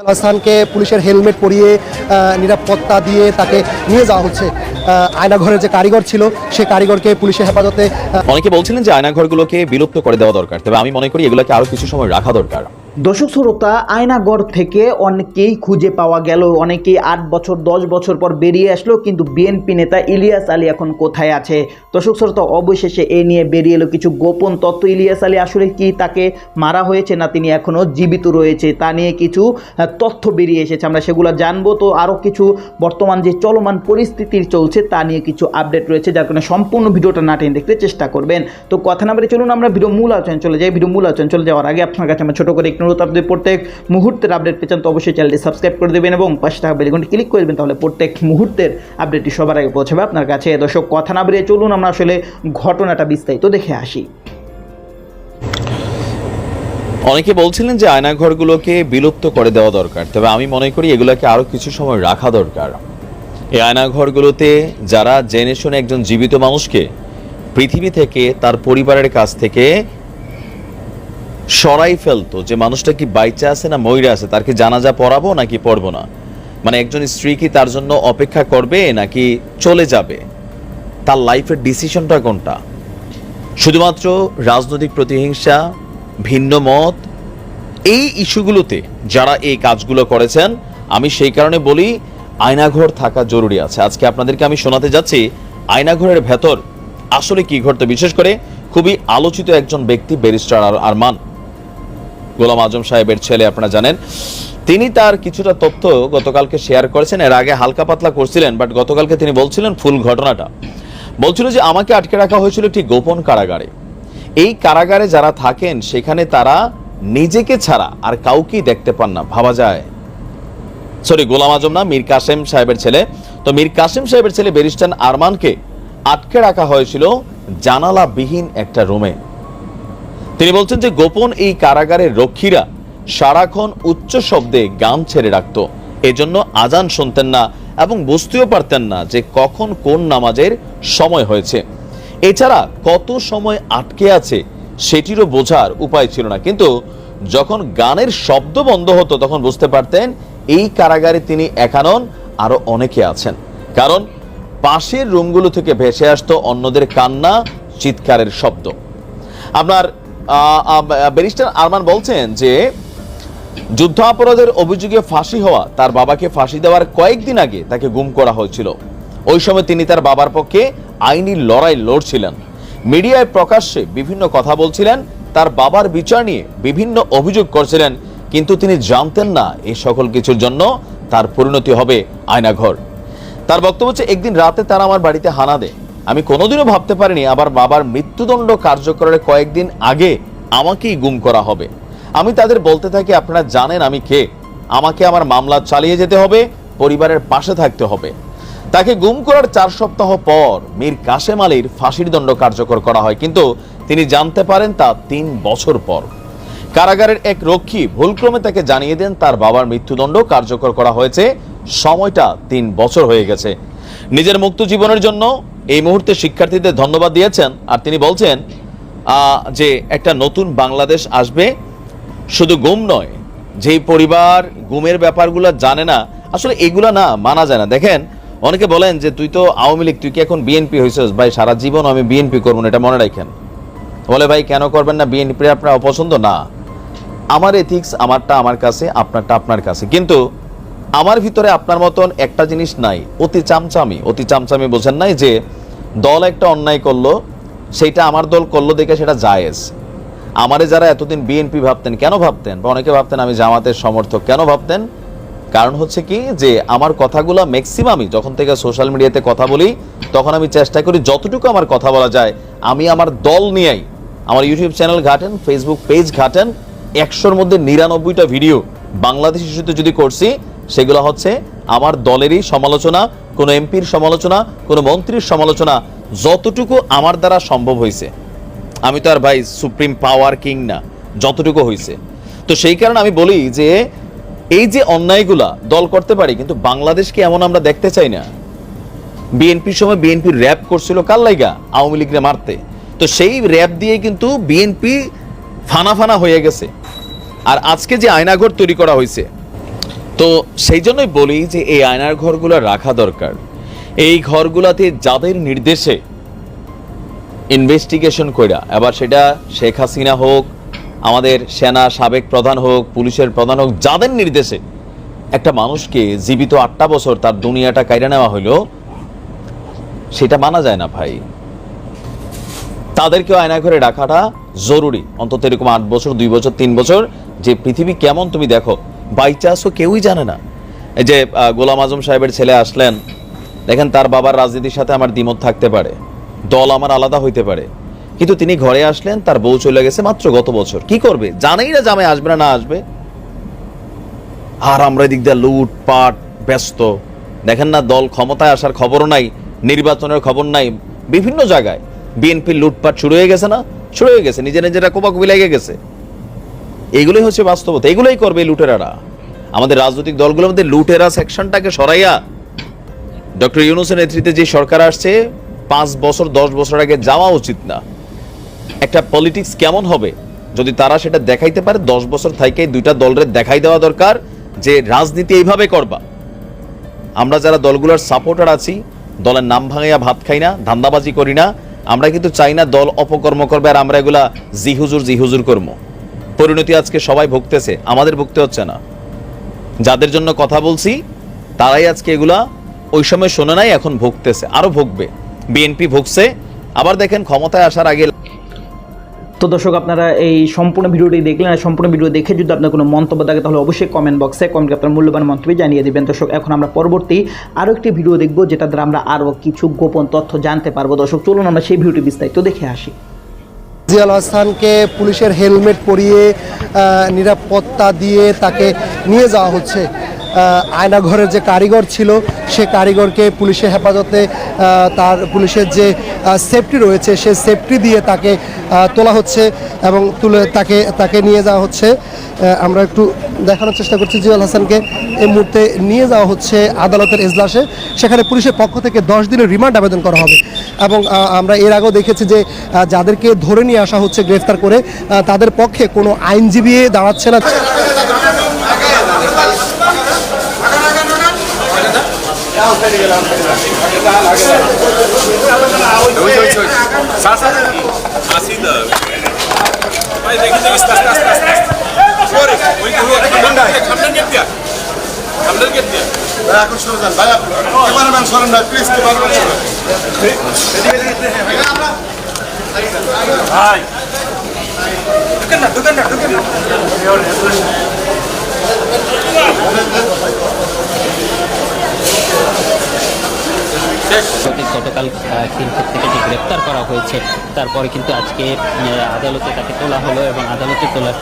আল হাসানকে পুলিশের হেলমেট পরিয়ে নিরাপত্তা দিয়ে তাকে নিয়ে যাওয়া হচ্ছে। আয়নাঘরের যে কারিগর ছিল, সে কারিগরকে পুলিশের হেফাজতে অনেকে বলছিলেন যে আয়নাঘরগুলোকে বিলুপ্ত করে দেওয়া দরকার, তবে আমি মনে করি এগুলোকে আরও কিছু সময় রাখা দরকার। দর্শক শ্রোতা আয়নাগর থেকে অনেকেই খুঁজে পাওয়া গেল, অনেকেই আট বছর, দশ বছর পর বেরিয়ে আসলো, কিন্তু বিএনপি নেতা ইলিয়াস আলী এখন কোথায় আছে? দর্শক শ্রোতা, অবশেষে এ নিয়ে বেরিয়ে এলো কিছু গোপন তথ্য। ইলিয়াস আলী আসলে কি তাকে মারা হয়েছে না তিনি এখনও জীবিত রয়েছে, তা নিয়ে কিছু তথ্য বেরিয়ে এসেছে। আমরা সেগুলো জানব। তো আরও কিছু বর্তমান যে চলমান পরিস্থিতির চলছে, তা নিয়ে কিছু আপডেট রয়েছে, যার কারণে সম্পূর্ণ ভিডিওটা না টেনে দেখতে চেষ্টা করবেন। তো কথা না বলে চলুন, আমরা ভিডিও মূল আলোচনা চলে যাই। ভিডিও মূল আলোচনা চলে যাওয়ার আগে আপনার কাছে আমরা ছোটো করে একটু অনুরোধ আপনি প্রত্যেক মুহূর্তের আপডেট পেয়েছেন তো অবশ্যই চ্যানেলটি সাবস্ক্রাইব করে দেবেন এবং পাশে থাকা বেলঘন্টি ক্লিক করে দেবেন তাহলে প্রত্যেক মুহূর্তের আপডেটটি সবার আগে পৌঁছাবে আপনার কাছে। দর্শক, কথা না বেরিয়ে চলুন, আমরা আসলে ঘটনাটা বিস্তারিত দেখে আসি। অনেকে বলছিলেন যে আয়নাঘরগুলোকে বিলুপ্ত করে দেওয়া দরকার, তবে আমি মনে করি এগুলোকে আরও কিছু সময় রাখা দরকার। এই আয়নাঘরগুলোতে যারা জেনে শুনে একজন জীবিত মানুষকে পৃথিবী থেকে তার পরিবারের কাছ থেকে সরাই ফেলতো যে মানুষটা কি বাইচা আছে না ময়রা আছে? তার কি জানাজা পড়াবো নাকি পড়ব না? মানে একজন স্ত্রী কি তার জন্য অপেক্ষা করবে নাকি চলে যাবে? তার লাইফের ডিসিশনটা কোনটা? শুধুমাত্র রাজনৈতিক প্রতিহিংসা, ভিন্ন মত, এই ইস্যুগুলোতে যারা এই কাজগুলো করেছেন, আমি সেই কারণে বলি আয়নাঘর থাকা জরুরি আছে। আজকে আপনাদেরকে আমি শোনাতে যাচ্ছি আয়নাঘরের ভেতর আসলে কি ঘটতো। বিশেষ করে খুবই আলোচিত একজন ব্যক্তি ব্যারিস্টার আর আরমান। গোলাম আজম সাহেবের ছেলে, আপনারা জানেন। তিনি তার কিছুটা তথ্য গতকালকে শেয়ার করেছেন। এর আগে হালকা পাতলা করছিলেন, বাট গতকালকে তিনি বলছিলেন ফুল ঘটনাটা। বলছিল যে, আমাকে আটকে রাখা হয়েছিল একটি গোপন কারাগারে। এই কারাগারে যারা থাকেন, সেখানে তারা নিজেকে ছাড়া আর কাউকেই দেখতে পান না। ভাবা যায়। সরি, গোলাম আজম না, মীর কাসেম সাহেবের ছেলে। তো মীর কাসেম সাহেবের ছেলে ব্যারিস্টার আরমানকে আটকে রাখা হয়েছিল জানালাবিহীন একটা রুমে। তিনি বলছেন যে গোপন এই কারাগারের রক্ষীরা সারাক্ষণ উচ্চ শব্দে গান ছেড়ে রাখত। এজন্য আজান শুনতেন না এবং বুঝতেও পারতেন না যে কখন কোন নামাজের সময় হয়েছে। এছাড়া কত সময় আটকে আছে সেটিরও বোঝার উপায় ছিল না। কিন্তু যখন গানের শব্দ বন্ধ হতো, তখন বুঝতে পারতেন এই কারাগারে তিনি একানন আরও অনেকে আছেন। কারণ পাশের রুমগুলো থেকে ভেসে আসতো অন্যদের কান্না, চিৎকারের শব্দ। আপনার ব্যারিস্টার আরমান বলছেন যে যুদ্ধাপরাধের অভিযোগে ফাঁসি হওয়া তার বাবাকে ফাঁসি দেওয়ার কয়েকদিন আগে তাকে গুম করা হয়েছিল। ওই সময় তিনি তার বাবার পক্ষে আইনি লড়াই লড়ছিলেন। মিডিয়ায় প্রকাশ্যে বিভিন্ন কথা বলছিলেন, তার বাবার বিচার নিয়ে বিভিন্ন অভিযোগ করছিলেন, কিন্তু তিনি জানতেন না এই সকল কিছুর জন্য তার পরিণতি হবে আয়নাঘর। তার বক্তব্য হচ্ছে, একদিন রাতে তারা আমার বাড়িতে হানা দেয়। আমি কোনোদিনও ভাবতে পারিনি আবার বাবার মৃত্যুদণ্ড কার্যকরের কয়েকদিন আগে আমাকেই গুম করা হবে। আমি তাদের বলতে থাকি, আপনারা জানেন আমি কে। আমাকে আমার মামলা চালিয়ে যেতে হবে, পরিবারের পাশে থাকতে হবে। তাকে গুম করার চার সপ্তাহ পর মীর কাশেম আলীর ফাঁসির দণ্ড কার্যকর করা হয়, কিন্তু তিনি জানতে পারেন তা তিন বছর পর। কারাগারের এক রক্ষী ভুলক্রমে তাকে জানিয়ে দেন, তার বাবার মৃত্যুদণ্ড কার্যকর করা হয়েছে। সময়টা তিন বছর হয়ে গেছে। নিজের মুক্ত জীবনের জন্য এই মুহূর্তে শিক্ষার্থীদের ধন্যবাদ দিয়েছেন আর তিনি বলছেন যে একটা নতুন বাংলাদেশ আসবে শুধু গুম নয়, যেই পরিবার গুমের ব্যাপারগুলো জানে না, আসলে এগুলা না মানা যায় না। দেখেন, অনেকে বলেন যে তুই তো আওয়ামী লীগ, তুই কি এখন বিএনপি হয়েছিস ভাই, সারা জীবন আমি বিএনপি করব না, এটা মনে রাখেন। বলে, ভাই, কেন করবেন না? বিএনপি আপনার অপছন্দ? না। আমার এথিক্স আমারটা আমার কাছে, আপনারটা আপনার কাছে। কিন্তু আমার ভিতরে আপনার মতন একটা জিনিস নাই। অতি চামচামি অতি চামচামি বোঝেন নাই যে দল একটা অন্যায় করল, সেইটা আমার দল করল দেখে সেটা জায়েজ। আমারে যারা এতদিন বিএনপি ভাবতেন, কেন ভাবতেন? বা অনেকে ভাবতেন আমি জামাতের সমর্থক, কেন ভাবতেন? কারণ হচ্ছে কি যে আমার কথাগুলো ম্যাক্সিমামই যখন থেকে সোশ্যাল মিডিয়াতে কথা বলি, তখন আমি চেষ্টা করি যতটুকু আমার কথা বলা যায়, আমি আমার দল নিয়েই, আমার ইউটিউব চ্যানেল ঘাটেন ফেসবুক পেজ ঘাটেন, একশোর মধ্যে নিরানব্বইটা ভিডিও বাংলাদেশ ইস্যুতে যদি করছি সেগুলো হচ্ছে আমার দলেরই সমালোচনা, কোনো এমপির সমালোচনা, কোনো মন্ত্রীর সমালোচনা, যতটুকু আমার দ্বারা সম্ভব হয়েছে আমি তো আর ভাই সুপ্রিম পাওয়ার কিং না, যতটুকু হয়েছে তো সেই কারণে আমি বলি যে, এই যে অন্যায়গুলা দল করতে পারি, কিন্তু বাংলাদেশকে এমন আমরা দেখতে চাই না? বিএনপির সময় বিএনপি র্যাপ করছিল কার লাইগা? আওয়ামী লীগরে মারতে। তো সেই র্যাপ দিয়ে কিন্তু বিএনপি ফানা ফানা হয়ে গেছে। আর আজকে যে আয়নাঘর তৈরি করা হয়েছে তো সেই জন্যই বলি যে এই আয়নার ঘরগুলো রাখা দরকার। এই ঘরগুলাতে যাদের নির্দেশে ইনভেস্টিগেশন কইরা, এবার সেটা শেখ হাসিনা হোক, আমাদের সেনা সাবেক প্রধান হোক, পুলিশের প্রধান হোক, যাদের নির্দেশে একটা মানুষকে জীবিত আটটা বছর তার দুনিয়াটা কাইরা নেওয়া হইল, সেটা মানা যায় না ভাই। তাদেরকেও আয়না ঘরে রাখাটা জরুরি। অন্তত এরকম আট বছর, দুই বছর, তিন বছর, যে পৃথিবী কেমন তুমি দেখো বাই চান্সও কেউই জানে না। এই যে গোলাম আজম সাহেবের ছেলে আসলেন, দেখেন তার বাবার রাজনীতির সাথে আমার দ্বিমত থাকতে পারে। দল আমার আলাদা হইতে পারে। কিন্তু তিনি ঘরে আসলেন, তার বউ চলে গেছে মাত্র গত বছর। কি করবে? জানেই না জামাই আসবে না না আসবে। আর আমরা এদিক দিয়ে লুটপাট, ব্যস্ত। দেখেন না, দল ক্ষমতায় আসার খবরও নাই, নির্বাচনের খবর নাই, বিভিন্ন জায়গায়। বিএনপির লুটপাট শুরু হয়ে গেছে না? শুরু হয়ে গেছে, নিজে নিজেরা কোপাকুপি লেগে গেছে। এগুলোই হচ্ছে বাস্তবতা, এগুলোই করবে লুটেরারা। আমাদের রাজনৈতিক দলগুলোর মধ্যে লুটেরা সেকশনটাকে সরাইয়া ডক্টর ইউনুসের নেতৃত্বে যে সরকার আসছে, পাঁচ বছর, দশ বছর আগে যাওয়া উচিত না। একটা পলিটিক্স কেমন হবে? যদি তারা সেটা দেখাইতে পারে, দশ বছর থেকে দুইটা দলের দেখাই দেওয়া দরকার যে রাজনীতি এইভাবে করবা। আমরা যারা দলগুলোর সাপোর্টার আছি, দলের নাম ভাঙাইয়া ভাত খাই না, ধান্দাবাজি করি না, আমরা কিন্তু চাই না দল অপকর্ম করবে আর আমরা এগুলা জিহুজুর জিহুজুর কর্ম। পরিণতি আজকে সবাই ভুগতেছে, আমাদের ভুগতে হচ্ছে না। যাদের জন্য কথা বলছি, তারাই আজকে এগুলা ওই সময় শোনে নাই, এখন ভুগতেছে, আরও ভুগবে। বিএনপি ভুগছে, আবার দেখেন ক্ষমতায় আসার আগে তো দর্শক, আপনারা এই সম্পূর্ণ ভিডিওটি দেখলেন, আর সম্পূর্ণ ভিডিও দেখে যদি আপনার কোনো মন্তব্য থাকে, তাহলে অবশ্যই কমেন্ট বক্সে কমেন্ট আপনার মূল্যবান মন্তব্য জানিয়ে দেবেন। দর্শক, এখন আমরা পরবর্তী আরও একটি ভিডিও দেখব যেটা দ্বারা আমরা আরও কিছু গোপন তথ্য জানতে পারব। দর্শক, চলুন আমরা সেই ভিডিওটি বিস্তারিত দেখে আসি। জিয়াল হাসানকে পুলিশের হেলমেট পরিয়ে নিরাপত্তা দিয়ে তাকে নিয়ে যাওয়া হচ্ছে। আয়নাঘরের যে কারিগর ছিল, সে কারিগরকে পুলিশের হেফাজতে তার পুলিশের যে সেফটি রয়েছে, সে সেফটি দিয়ে তাকে তোলা হচ্ছে এবং তুলে, তাকে তাকে নিয়ে যাওয়া হচ্ছে। আমরা একটু দেখানোর চেষ্টা করছি জিয়াল হাসানকে। এই মুহূর্তে নিয়ে যাওয়া হচ্ছে আদালতের এজলাসে। সেখানে পুলিশের পক্ষ থেকে দশ দিনের রিমান্ড আবেদন করা হবে। এবং আমরা এর আগেও দেখেছি যে যাদেরকে ধরে নিয়ে আসা হচ্ছে গ্রেফতার করে তাদের পক্ষে কোনো আইনজীবী দাঁড়াচ্ছে না। এখন সরে যান ভাই ক্যামেরাম্যান সরেন ভাই প্লিজ ক্যামেরাম্যান সরেন। ভাই। ঢুকেন না ঢুকেন না ঢুকেন না। গতকাল খিলক্ষেত থেকে যে গ্রেপ্তার করা হয়েছে তারপরে কিন্তু আজকে আদালতে তাকে তোলা হলো এবং আদালতে তোলার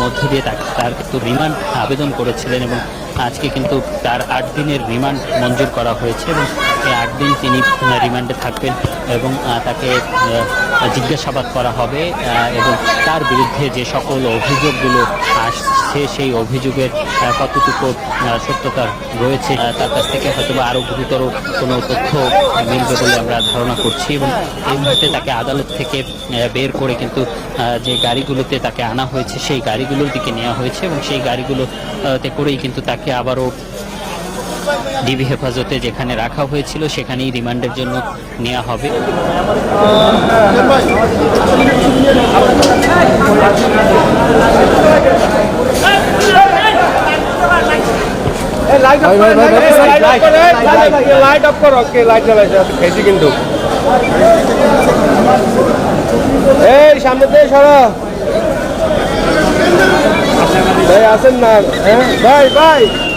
মধ্য দিয়ে তাকে তার কিন্তু রিমান্ড আবেদন করেছিলেন এবং আজকে কিন্তু তার আট দিনের রিমান্ড মঞ্জুর করা হয়েছে এবং আট দিন তিনি রিমান্ডে থাকবেন এবং তাকে জিজ্ঞাসাবাদ করা হবে এবং তার বিরুদ্ধে যে সকল অভিযোগগুলো আসছে, সেই অভিযোগের কতটুকু সত্যতা রয়েছে তার কাছ থেকে হয়তো আরও গুরুতর কোনো তথ্য মিলবে বলে আমরা ধারণা করছি এবং এই মুহূর্তে তাকে আদালত থেকে বের করে কিন্তু যে গাড়িগুলোতে তাকে আনা হয়েছে, সেই গাড়িগুলোর দিকে নেওয়া হয়েছে এবং সেই গাড়িগুলোতে করেই কিন্তু তাকে আবারও ডিবি হেফাজতে যেখানে রাখা হয়েছিল সেখানেই রিমান্ডের জন্য নেওয়া হবে। লাইট অফ করো কে লাইট জ্বালাইছে খেয়েছি কিন্তু। এই সামনে দিয়ে সরো। ভাই আসেন না। হ্যাঁ ভাই ভাই।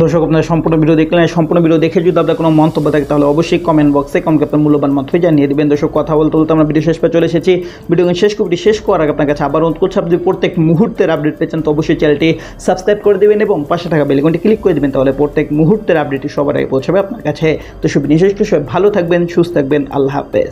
দর্শক, আপনারা সম্পূর্ণ ভিডিও দেখলেন সম্পূর্ণ ভিডিও দেখে যদি আপনার কোনো মন্তব্য থাকে, তাহলে অবশ্যই কমেন্ট বক্সে কমেন্ট আপনার মূল্যবান মন্তব্য জানিয়ে দেবেন। দর্শক, কথা বলতে বলতে আমরা ভিডিও শেষ পে চলে এসেছি। ভিডিও শেষ করি শেষ করার আগে আপনার কাছে আবার অনুরোধ করছি, আপনি প্রত্যেক মুহূর্তের আপডেট পেয়েছেন, তো অবশ্যই চ্যানেলটি সাবস্ক্রাইব করে দেবেন এবং পাশে থাকা বেলিকনটি ক্লিক করে দেবেন, তাহলে প্রত্যেক মুহূর্তের আপডেটটি সবার আগে পৌঁছাবে আপনার কাছে। তো সব বিশেষ সবাই ভালো থাকবেন, সুস্থ থাকবেন, আল্লাহ হাফেজ।